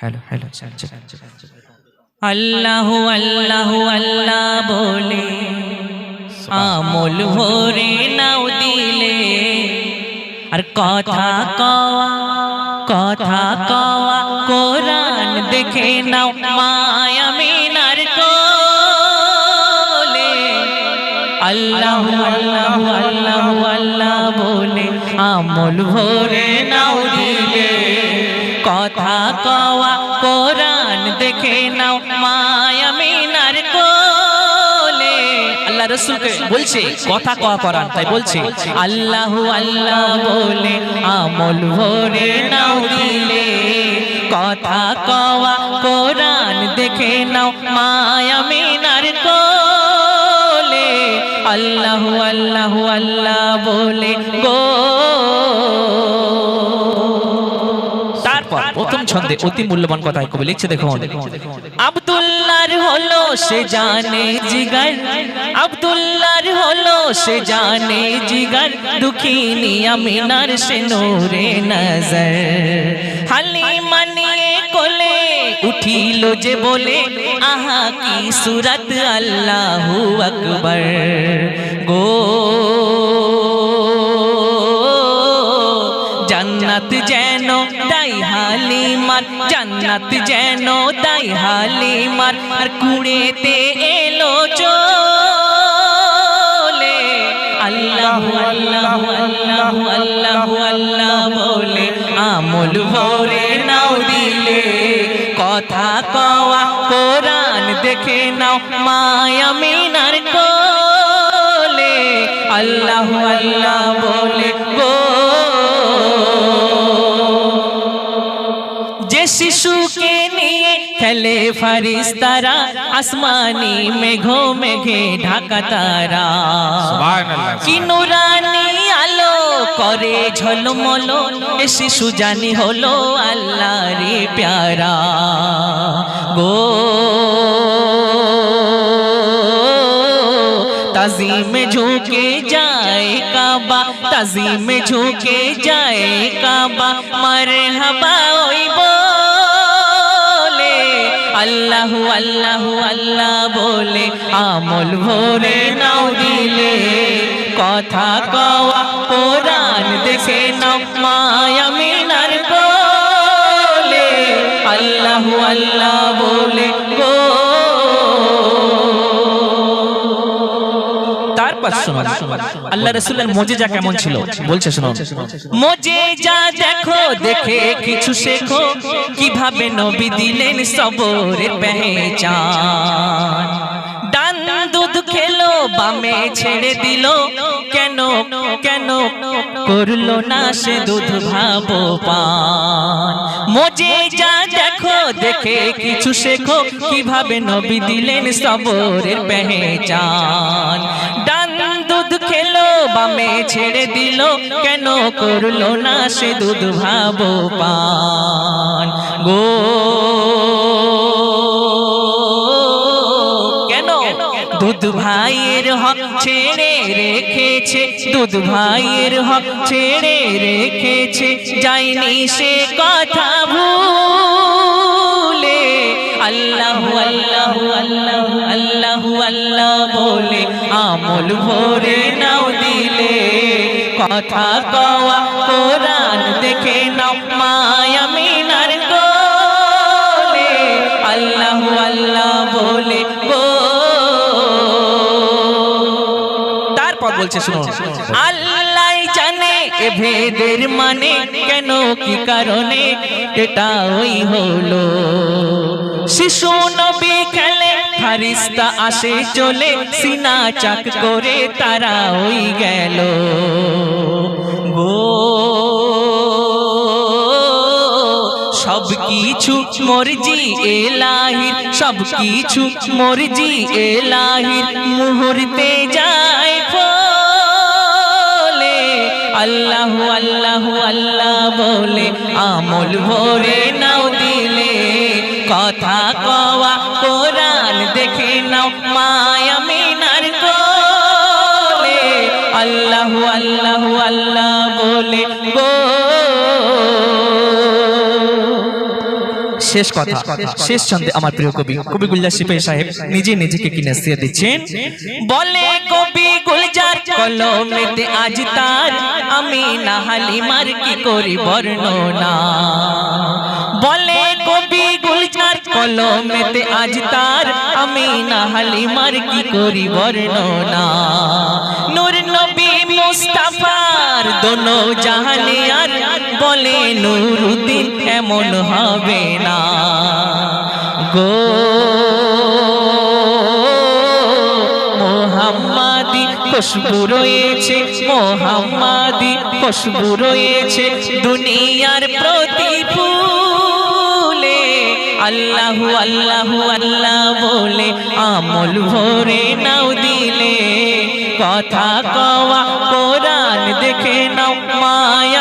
Hello hello আল্লাহ আল্লাহ আল্লাহ বলে, আমল ভরে নাও দিলে। আর কথা কওয়া কথা কওয়া, কোরআন দেখে নাও, মায়া মিনার কোলে। আল্লাহ আল্লাহ আল্লাহ আল্লাহ বলে, আমল ভরে কওয়া কোরআন দেখে নাও মায়া মিনার কোলে। আল্লাহ রসুলকে বলছে, কথা কওয়া কোরআন, তাই বলছে, আল্লাহ আল্লাহ বলে, আমল ভরে নাও দিলে। কথা কওয়া কোরআন দেখে নাও মায়া মিনার কোলে। আল্লাহ আল্লাহ আল্লাহ বলে তারপর প্রথম ছন্দে অতি মূল্যবান কথা কবি লিখছে দেখুন। আব্দুল্লাহর হলো সে জানে জিগার। আব্দুল্লাহর হলো সে জানে জিগার। দুঃখিনী আমিনার সে নূরে নজর। হালিমা নিয়ে কোলে উঠিল যে বলে আহা কি সুরত আল্লাহু আকবার। গো জান্নাত যেন জান্নাত যেন দাই হালিমার, আর কুড়েতে এলো চলে। আল্লাহ আল্লাহ আল্লাহ আল্লাহ আল্লাহ বলে, আমল ভরে নাও দিলে। কথা কওয়া, কোরআন দেখে নাও, মায়া মিনার কোলে। আল্লাহ আল্লাহ বলে, গো শিশুকে নিয়ে খেলে ফারিস্তারা আসমানি মেঘো মেঘে ঢাকা তারা। কি নুরানি আলো করে ঝলমল এ শিশু জানি হলো আল্লাহ রে প্যারা। গো তাজিম ঝুঁকে যায় কাবা তাজিম ঝুঁকে যায় কাবা মারে হাবা ওই বলে আল্লাহ আল্লাহ আল্লাহ বলে আমল ভরে নাও দিলে। কথা কওয়া কোরআন দেখে নাও মায়া আল্লাহ রসুলের মজেজা কেমন ছিল? বলছে শোনো। মজেজা দেখো দেখে কিছু শেখো। কীভাবে নবী দিলেন পেহচান। ডান দুধ খেলো বামে ছেড়ে দিল। কেন কেন করল না সে দুধ ভাবো পান মজে যা দেখো দেখে কিছু শেখো। কীভাবে নবী দিলেন সবরের পেহচান? ডান বামে ছেড়ে দিল, কেন করল না সে দুধ ভাবো পান? গো, কেন? দুধ ভাইয়ের হক ছেড়ে রেখেছে, দুধ ভাইয়ের হক ছেড়ে রেখেছে যাইনি সে কথা ভুলে। আল্লাহ আল্লাহ আল্লাহ আল্লাহ আল্লাহ বলে আমল ভরে কথা কওয়া, কোরআন দেখে নাও মায়া মিনার গোলে আল্লাহ আল্লাহ বলে তারপর বলছে শুনো আল্লাহ জানে এ ভেদের মানে কেন, কি কারণে? এটা ওই হলো। শিশু নবী ফারিস্তা আসে চলে, সিনা চাক করে তারা ওই গেল। গো সব কিছু মরজি এলাহির সব কিছু মরজি এলাহির মুহূর্তে যায় ফলে। আল্লাহ আল্লাহ আল্লাহ বলে, আমল ভরে নাও দিলে, কথা কওয়া আল্লাহ আল্লাহ আল্লাহ বলে শেষ কথা, শেষ ছন্দে আমার প্রিয় কবি কবি গুলজার সিপাহী সাহেব নিজে নিজেকে কি নসিহত দিচ্ছেন? বলে কবি গুলজার কলমেতে আজ তার আমি না হালিমার কি করি বর্ণনা। বলে কবি গুলজার কলমেতে আজ তার আমি না হালিমার কি করি বর্ণনা। নূর দোনো জাহানে আর বলে নুরুদ্দিন, এমন হবে না। গো মোহাম্মাদি, খুশবু রয়েছে, মোহাম্মাদি, খুশবু রয়েছে দুনিয়ার প্রতি ফুলে। আল্লাহু আল্লাহু, আল্লাহ বলে আমল ভরে নাও দিলে। কথা কওয়া কোরআন দেখে নাও মায়া